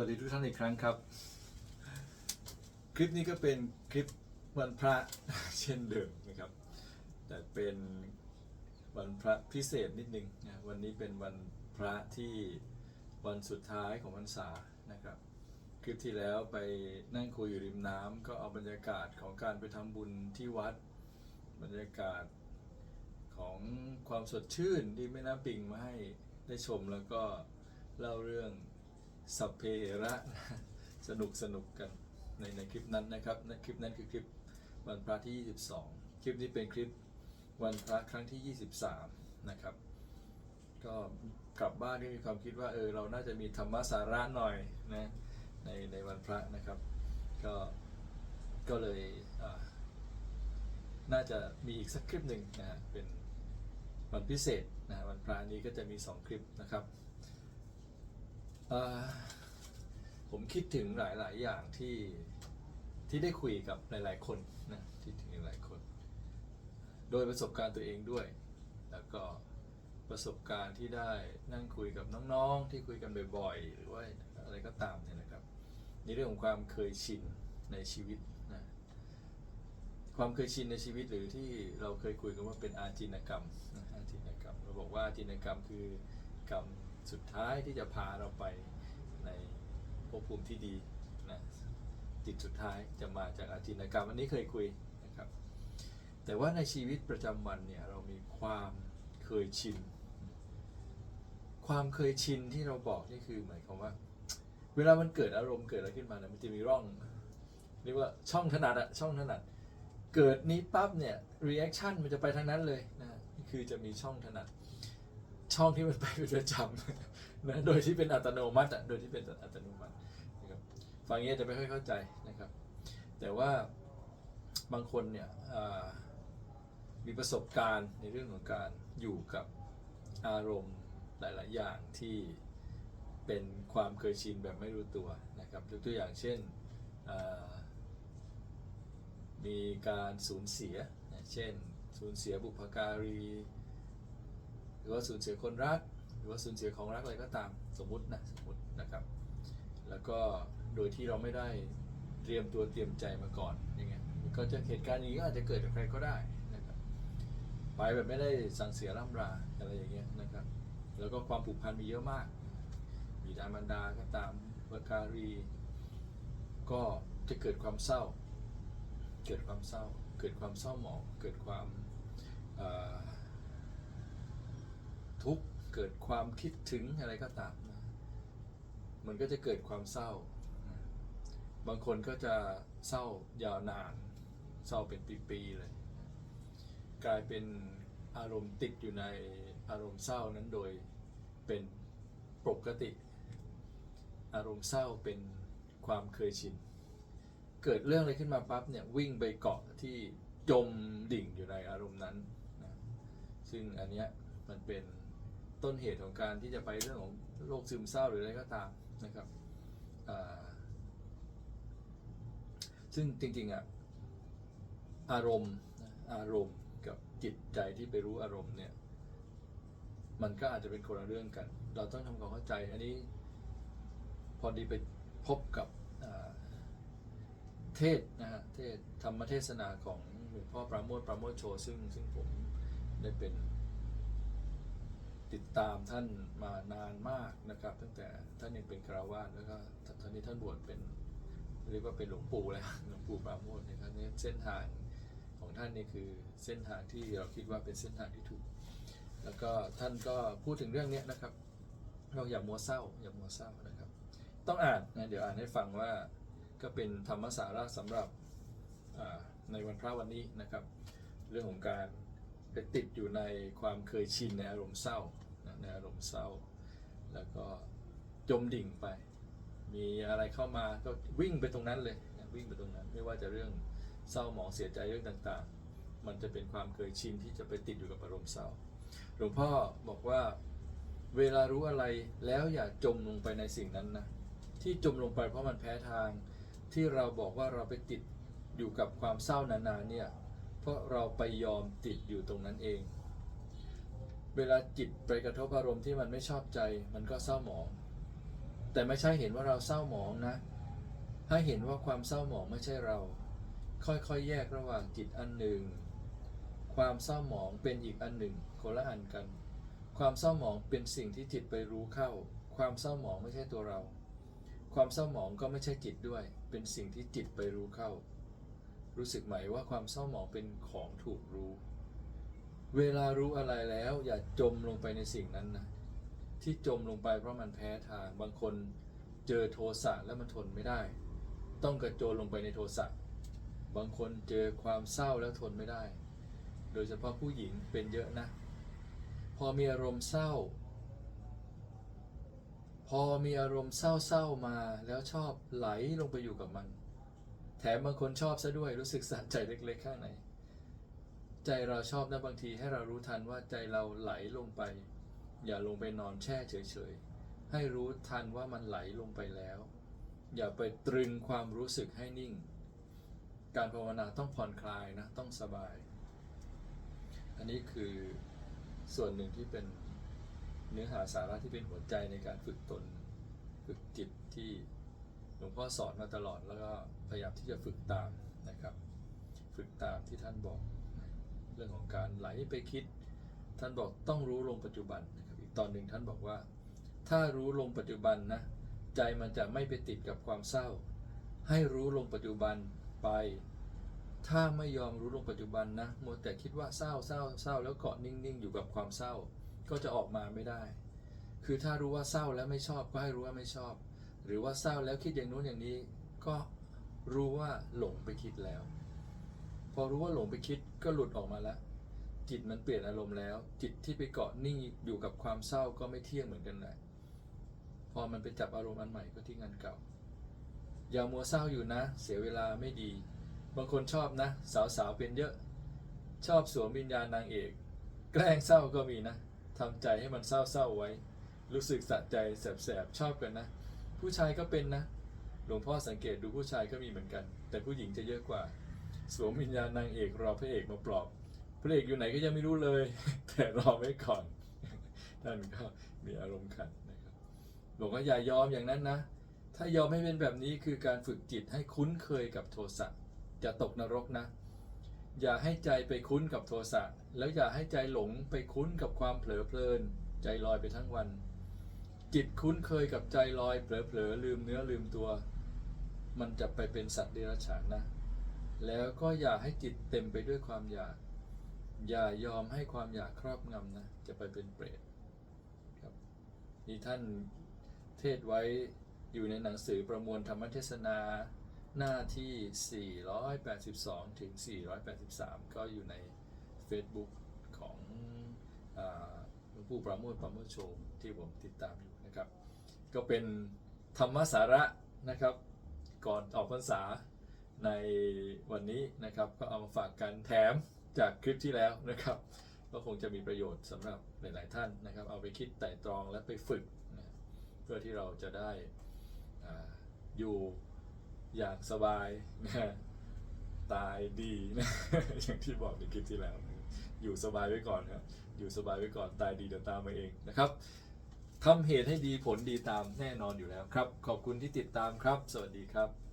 วัสดีทุกท่านอีกครั้งครับ คลิปนี้ก็เป็นคลิปวันพระเช่นเดิมนะครับ แต่เป็นวันพระพิเศษนิดนึงนะวันนี้เป็นวันพระที่วันสุดท้ายของพรรษานะครับ คลิปที่แล้วไปนั่งคุยอยู่ริมน้ำก็เอาบรรยากาศของการไปทำบุญที่วัด บรรยากาศของความสดชื่นที่แม่น้ำปิงมาให้ได้ชมแล้วก็เล่าเรื่อง สัพเพเหระสนุกสนุกกันในในคลิปนั้นนะครับในคลิปนั้นคือคลิปวันพระที่ 22 คลิปนี้เป็นคลิปวันพระครั้งที่ 23 นะครับ ก็กลับบ้านก็มีความคิดว่าเออเราน่าจะมีธรรมสาระหน่อยนะในในวันพระนะครับ ก็ก็เลยน่าจะมีอีกสักคลิปหนึ่งนะเป็นวันพิเศษนะวันพระนี้ก็จะมี 2 คลิปนะครับ ผมคิดถึงหลาย ๆ อย่างที่ที่ได้คุยกับหลาย ๆ คนนะที่ถึงหลายๆคน โดยประสบการณ์ตัวเองด้วย แล้วก็ประสบการณ์ที่ได้นั่งคุยกับน้อง ๆ ที่คุยกันบ่อย ๆ หรือว่าอะไรก็ตามเนี่ยนะครับในเรื่องของความเคยชินในชีวิตนะความเคยชินในชีวิตหรือที่เราเคยคุยกันว่าเป็นอาจินกรรมนะอาจินกรรมเราบอกว่าอาจินกรรมคือกรรม สุดท้ายที่จะพาเราไปในภพภูมิที่ดีนะจิตสุดท้ายจะมาจากอาจินกรรมอันนี้เคยคุยนะครับ แต่ว่าในชีวิตประจำวันเนี่ยเรามีความเคยชิน ความเคยชินที่เราบอกนี่คือหมายความว่า เวลามันเกิดอารมณ์เกิดอะไรขึ้นมาเนี่ยมันจะมีร่องเรียกว่าช่องถนัดอะช่องถนัดเกิดนี้ปั๊บเนี่ย reaction มันจะไปทางนั้นเลยนะคือจะมีช่องถนัด ช่องที่มันไปเป็นประจำนะโดยที่เป็นอัตโนมัติโดยที่เป็นอัตโนมัตินะครับฟังอย่างนี้อาจะไม่ค่อยเข้าใจนะครับ แต่ว่าบางคนเนี่ยมีประสบการณ์ในเรื่องของการอยู่กับอารมณ์หลาย ๆ อย่างที่เป็นความเคยชินแบบไม่รู้ตัวนะครับยกตัวอย่างเช่นมีการสูญเสียนะเช่น สูญเสียบุพการี รือว่าสูญเสียคนรัก หรือว่าสูญเสียของรักอะไรก็ตามสมมตินะสมมตินะครับ แล้วก็โดยที่เราไม่ได้เตรียมตัวเตรียมใจมาก่อนอย่างเงี้ยก็จะเหตุการณ์นี้ก็อาจจะเกิดกับใครก็ได้นะครับไปแบบไม่ได้สั่งเสียร่ำราอะไรอย่างเงี้ยนะครับ แล้วก็ความผูกพันมีเยอะมากบิดามารดาก็ตามบุพการี ก็จะเกิดความเศร้า เกิดความเศร้า เกิดความเศร้าหมองเกิดความ ทุกข์เกิดความคิดถึงอะไรก็ตามนะมันก็จะเกิดความเศร้านะบางคนก็จะเศร้ายาวนาน เศร้าเป็นปีๆเลย กลายเป็นอารมณ์ติดอยู่ในอารมณ์เศร้านั้นโดยเป็นปกติ อารมณ์เศร้าเป็นความเคยชิน เกิดเรื่องอะไรขึ้นมาปั๊บเนี่ยวิ่งไปเกาะที่จมดิ่งอยู่ในอารมณ์นั้นนะซึ่งอันเนี้ยมันเป็น ต้นเหตุของการที่จะไปเรื่องของโรคซึมเศร้าหรืออะไรก็ตามนะครับซึ่งจริงๆอะอารมณ์อารมณ์กับจิตใจที่ไปรู้อารมณ์เนี่ยมันก็อาจจะเป็นคนละเรื่องกัน เราต้องทำความเข้าใจ อันนี้พอดีไปพบกับเทศนะฮะเทศธรรมเทศนาของหลวงพ่อปราโมทปราโมทโชซึ่งซึ่งผมได้เป็น ติดตามท่านมานานมากนะครับ ตั้งแต่ท่านยังเป็นคราวาสแล้วก็ตอนนี้ท่านบวชเป็นเรียกว่าเป็นหลวงปู่แล้วหลวงปู่ปราโมทนะครับเนี่ยเส้นทางของท่านนี่คือเส้นทางที่เราคิดว่าเป็นเส้นทางที่ถูก แล้วก็ท่านก็พูดถึงเรื่องเนี้ยนะครับ เราอย่ามัวเศร้าอย่ามัวเศร้านะครับ ต้องอ่านนะเดี๋ยวอ่านให้ฟังว่าก็เป็นธรรมสาระสำหรับในวันพระวันนี้นะครับ เรื่องของการไปติดอยู่ในความเคยชินในอารมณ์เศร้า ในอารมณ์เศร้า แล้วก็จมดิ่งไป มีอะไรเข้ามาก็วิ่งไปตรงนั้นเลยวิ่งไปตรงนั้น ไม่ว่าจะเรื่องเศร้าหมองเสียใจเรื่องต่างๆ มันจะเป็นความเคยชินที่จะไปติดอยู่กับอารมณ์เศร้า หลวงพ่อบอกว่าเวลารู้อะไรแล้วอย่าจมลงไปในสิ่งนั้นนะที่จมลงไปเพราะมันแพ้ทาง ที่เราบอกว่าเราไปติดอยู่กับความเศร้านานๆเนี่ยเพราะเราไปยอมติดอยู่ตรงนั้นเอง เวลาจิตไปกระทบอารมณ์ที่มันไม่ชอบใจ มันก็เศร้าหมอง แต่ไม่ใช่เห็นว่าเราเศร้าหมองนะ ให้เห็นว่าความเศร้าหมองไม่ใช่เรา ค่อยๆ แยกระหว่างจิตอันหนึ่ง ความเศร้าหมองเป็นอีกอันหนึ่งคนละอันกัน ความเศร้าหมองเป็นสิ่งที่จิตไปรู้เข้า ความเศร้าหมองไม่ใช่ตัวเรา ความเศร้าหมองก็ไม่ใช่จิตด้วย เป็นสิ่งที่จิตไปรู้เข้า รู้สึกไหมว่าความเศร้าหมองเป็นของถูกรู้ เวลารู้อะไรแล้วอย่าจมลงไปในสิ่งนั้นนะ ที่จมลงไปเพราะมันแพ้ทาง บางคนเจอโทสะแล้วมันทนไม่ได้ ต้องกระโจนลงไปในโทสะ บางคนเจอความเศร้าแล้วทนไม่ได้ โดยเฉพาะผู้หญิงเป็นเยอะนะ พอมีอารมณ์เศร้า พอมีอารมณ์เศร้าๆมาแล้วชอบไหลลงไปอยู่กับมัน แถมบางคนชอบซะด้วยรู้สึกสะใจเล็กๆข้างใน ใจเราชอบนะบางทีให้เรารู้ทันว่าใจเราไหลลงไป อย่าลงไปนอนแช่เฉยๆ ให้รู้ทันว่ามันไหลลงไปแล้ว อย่าไปตรึงความรู้สึกให้นิ่ง การภาวนาต้องผ่อนคลายนะ ต้องสบาย อันนี้คือส่วนหนึ่งที่เป็นเนื้อหาสาระที่เป็นหัวใจในการฝึกตน ฝึกจิตที่หลวงพ่อสอนมาตลอดแล้วก็พยายามที่จะฝึกตามนะครับ ฝึกตามที่ท่านบอก เรื่องของการไหลไปคิด ท่านบอกต้องรู้ลงปัจจุบันนะครับอีกตอนหนึ่งท่านบอกว่า ถ้ารู้ลงปัจจุบันนะใจมันจะไม่ไปติดกับความเศร้า ให้รู้ลงปัจจุบันไป ถ้าไม่ยอมรู้ลงปัจจุบันนะมัวแต่คิดว่าเศร้าเศร้าเศร้าแล้วเกาะนิ่งๆ อยู่กับความเศร้า ก็จะออกมาไม่ได้ คือถ้ารู้ว่าเศร้าแล้วไม่ชอบก็ให้รู้ว่าไม่ชอบ หรือว่าเศร้าแล้วคิดอย่างนู้นอย่างนี้ ก็รู้ว่าหลงไปคิดแล้ว พอรู้ว่าหลงไปคิดก็หลุดออกมาแล้วจิตมันเปลี่ยนอารมณ์แล้ว จิตที่ไปเกาะนิ่งอยู่กับความเศร้าก็ไม่เที่ยงเหมือนกันแหละพอมันไปจับอารมณ์อันใหม่ก็ทิ้งอันเก่า อย่ามัวเศร้าอยู่นะ เสียเวลาไม่ดี บางคนชอบนะ สาวๆเป็นเยอะ ชอบสวมวิญญาณนางเอก แกล้งเศร้าก็มีนะทำใจให้มันเศร้าๆไว้ รู้สึกสะใจแสบๆชอบกันนะ ผู้ชายก็เป็นนะ หลวงพ่อสังเกตดูผู้ชายก็มีเหมือนกัน แต่ผู้หญิงจะเยอะกว่า สวมวิญญาณนางเอกรอพระเอกมาปลอบพระเอกอยู่ไหนก็ยังไม่รู้เลย แต่รอไว้ก่อนท่านก็มีอารมณ์ขันนะครับบอกว่าอย่ายอมอย่างนั้นนะ ถ้ายอมให้เป็นแบบนี้คือการฝึกจิตให้คุ้นเคยกับโทสะจะตกนรกนะ อย่าให้ใจไปคุ้นกับโทสะแล้วอย่าให้ใจหลงไปคุ้นกับความเผลอเพลิน ใจลอยไปทั้งวัน จิตคุ้นเคยกับใจลอยเผลอๆลืมเนื้อลืมตัว มันจะไปเป็นสัตว์เดรัจฉานนะ แล้วก็อย่าให้จิตเต็มไปด้วยความอยาก อย่ายอมให้ความอยากครอบงำนะ จะไปเป็นเปรตครับนี่ท่านเทศไว้อยู่ในหนังสือประมวลธรรมเทศนาหน้าที่ 482 ถึง 483 ก็อยู่ใน Facebook ของอาหลวงปู่ประโมทประโมทโชมที่ผมติดตามอยู่นะครับ ก็เป็นธรรมสาระนะครับ ก่อนออกพรรษา ในวันนี้นะครับก็เอามาฝากกันแถมจากคลิปที่แล้วนะครับ ก็คงจะมีประโยชน์สำหรับหลาย ๆ ท่านนะครับ เอาไปคิดไต่ตรองและไปฝึกนะเพื่อที่เราจะได้ออยู่อย่างสบายนะตายดีนะอย่างที่บอกในคลิปที่แล้ว อยู่สบายไว้ก่อนครับอยู่สบายไว้ก่อนตายดีเดี๋ยวตามมาเองนะครับทำเหตุให้ดีผลดีตามแน่นอนอยู่แล้วครับ ขอบคุณที่ติดตามครับ สวัสดีครับ